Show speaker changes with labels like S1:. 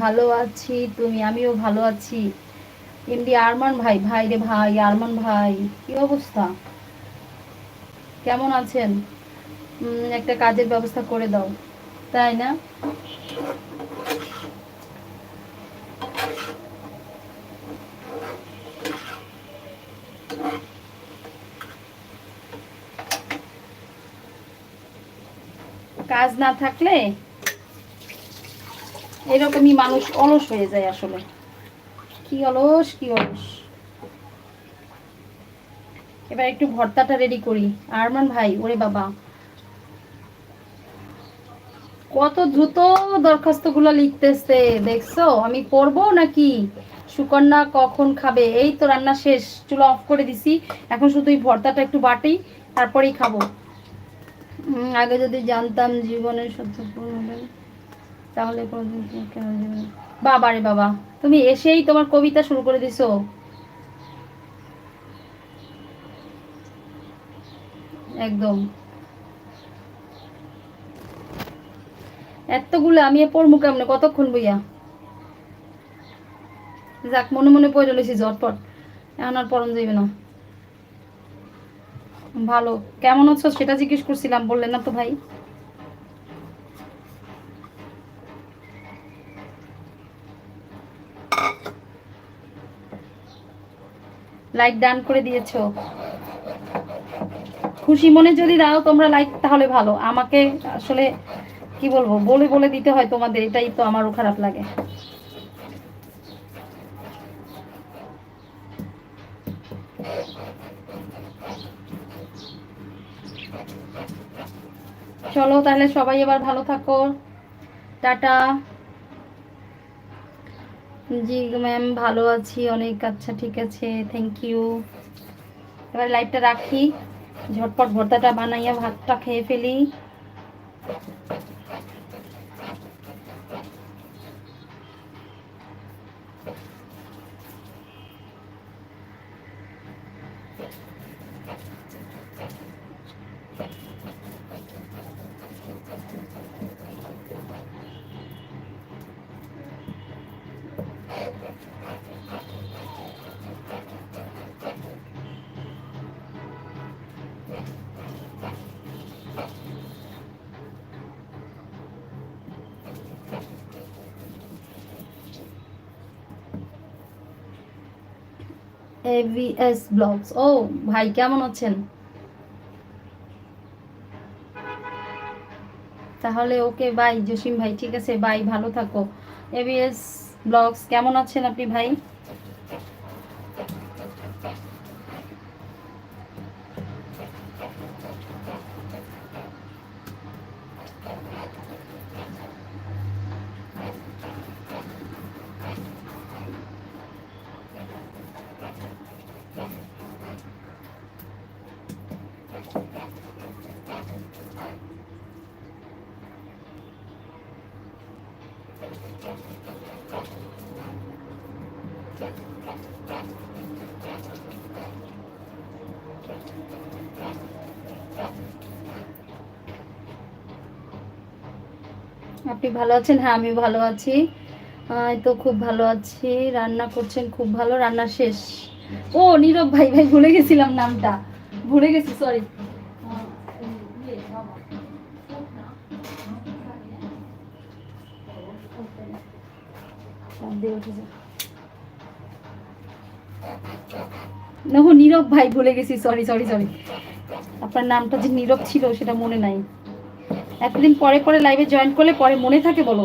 S1: ভালো আছি তুমি, আমিও ভালো আছি। এমনি আরমান ভাই ভাই রে ভাই, আরমান ভাই, কি অবস্থা? কেমন আছেন? একটা কাজের ব্যবস্থা করে দাও, তাই না? কাজ না থাকলে এরকমই মানুষ অলস হয়ে যায় আসলে। কি অলস কি অলস। এবার একটু ভর্তাটা রেডি করি। আরমান ভাই, ওরে বাবা। কত দ্রুত দরখাস্তগুলো লিখতেছে, দেখছ? আমি পড়ব নাকি? সুকন্যা কখন খাবে? এই তো রান্না শেষ। চুলা অফ করে দিছি। এখন শুধু ভর্তাটা একটু বাটি, তারপরেই খাব। আগে যদি জানতাম জীবনের সত্য হবে, তাহলে কোনোদিন বাবা রে বাবা, তুমি এসেই তোমার কবিতা শুরু করে দিছো। একদম। এতগুলো আমি পড়ব কেমনে? কতক্ষণ বইয়া? যাক, মনে মনে পড়ে রয়েছি ঝটপট। এখন আর পরম যাইবে না। ভালো। কেমন আছো? সেটা জিজ্ঞেস করছিলাম, বললেন না তো ভাই। লাইক ডান করে দিয়েছ। খুশি মনে যদি দাও তোমরা লাইক তাহলে ভালো। আমাকে আসলে, কি বলব? বলে বলে দিতে হয় তোমাদের, এটাই তো আমারও খারাপ লাগে। চলো তাহলে সবাই এবার ভালো থাকো। টাটা। জি ম্যাম ভালো আছি, অনেক আচ্ছা ঠিক আছে থ্যাংক ইউ এবার লাইটটা রাখি, ঝটপট ভর্তাটা বানাইয়া ভাতটা খেয়ে ফেলি। এভিএস ব্লগস ও, ভাই, কেমন আছেন? তাহলে ওকে, বাই, জসিম ভাই, ঠিক আছে, বাই, ভালো থাকো। এভিএস ব্লগস কেমন আছেন আপনি, ভাই? আপনি ভালো আছেন? হ্যাঁ আমি ভালো আছি। তো খুব ভালো আছি। রান্না করছেন, খুব ভালো। রান্না শেষ। ও, নীরব ভাই ভাই, ভুলে গেছিলাম নামটা। ভুলে গেছি সরি না ও নীরব ভাই ভুলে গেছি সরি সরি সরি আপনার নামটা যে নীরব ছিল সেটা মনে নাই। এতদিন পরে পরে লাইভে জয়েন করলে পরে মনে থাকে বলো।